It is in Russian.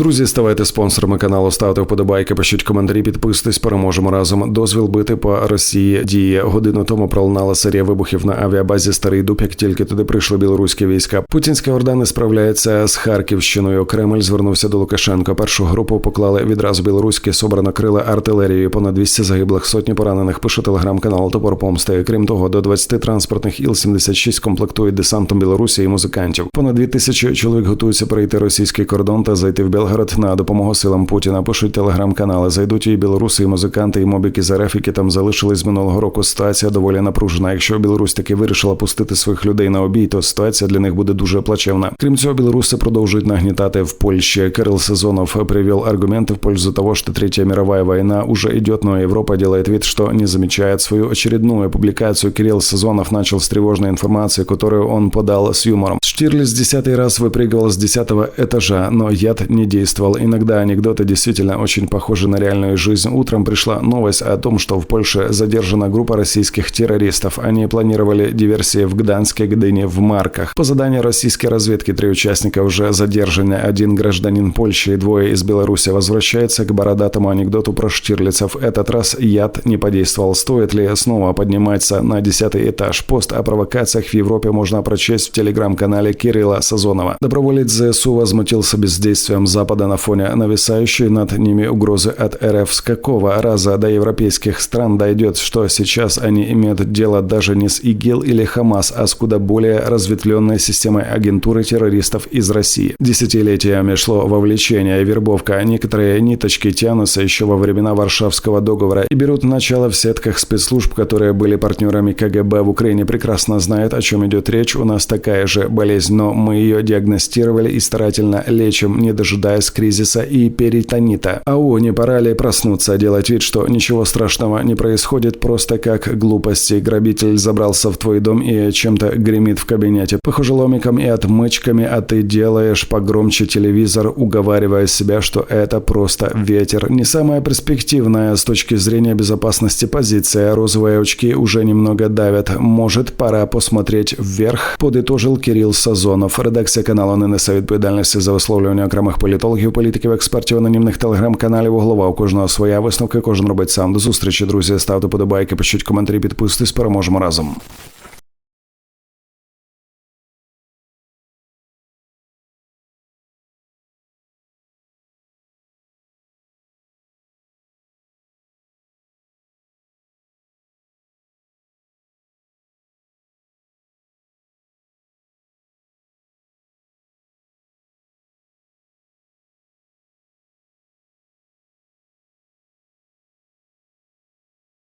Друзі, ставайте спонсорами каналу, ставте вподобайки, пишіть коментарі, підписуйтесь, переможемо разом. Дозвіл бити по Росії діє. Годину тому пролунала серія вибухів на авіабазі Старий Дуб, як тільки туди прийшли білоруські війська. Путінська орда не справляється з Харківщиною. Кремль звернувся до Лукашенка. Першу групу поклали відразу білоруські собрано крила артилерією. Понад 200 загиблих, сотні поранених. Пише телеграм-канал Топор Помсти. Крім того, до 20 транспортних іл-76 комплектують десантом Білорусі і музикантів. Понад 2 тисячі чоловік готуються перейти російський кордон та зайти в Белгород на допомогу силам Путіна. Пишуть телеграм-канали. Зайдуть і білоруси, і музиканти, і мобіки з РФ, які там залишились з минулого року. Ситуація доволі напружена. Якщо Білорусь таки вирішила пустити своїх людей на обій, то ситуація для них буде дуже плачевна. Крім цього, білоруси продовжують нагнітати в Польщі. Кирил Сезонов привел аргументы в пользу того, что Третья мировая война уже идет, но Европа делает вид, что не замечает свою очередную публикацию. Кирилл Сезонов начал с тревожной информации, которую он подал с юмором. Штирлиц десятый раз выпрыгивал с десятого этажа, но яд не действовал. Иногда анекдоты действительно очень похожи на реальную жизнь. Утром пришла новость о том, что в Польше задержана группа российских террористов. Они планировали диверсии в Гданске, Гдыне, в Марках. По заданию российской разведки три участника уже задержаны. Один гражданин Польши и двое из Беларуси возвращаются к бородатому анекдоту про Штирлица. В этот раз яд не подействовал. Стоит ли снова подниматься на десятый этаж? Пост о провокациях в Европе можно прочесть в телеграм-канале Кирилла Сазонова. Доброволец ЗСУ возмутился бездействием Запада на фоне нависающей над ними угрозы от РФ. С какого раза до европейских стран дойдет, что сейчас они имеют дело даже не с ИГИЛ или Хамас, а с куда более разветвленной системой агентуры террористов из России. Десятилетиями шло вовлечение, вербовка. Некоторые ниточки тянутся еще во времена Варшавского договора и берут начало в сетках спецслужб, которые были партнерами КГБ в Украине, прекрасно знают, о чем идет речь. У нас такая же болезнь, но мы ее диагностировали и старательно лечим, не дожидаясь кризиса и перитонита. Ау, не пора ли проснуться, делать вид, что ничего страшного не происходит, просто как глупости. Грабитель забрался в твой дом и чем-то гремит в кабинете. Похоже ломиком и отмычками, а ты делаешь погромче телевизор, уговаривая себя, что это просто ветер. Не самая перспективная с точки зрения безопасности позиция. Розовые очки уже немного давят. Может, пора посмотреть вверх, подытожил Кирилл Сазонов. Редакція каналу не несе відповідальності за висловлювання окремих політологів, політиків, експертів, анонімних телеграм-каналів. Голова у кожного своя висновка, кожен робить сам. До зустрічі, друзі. Ставте подобайки, пишіть коментарі, підписуйтесь, переможемо разом.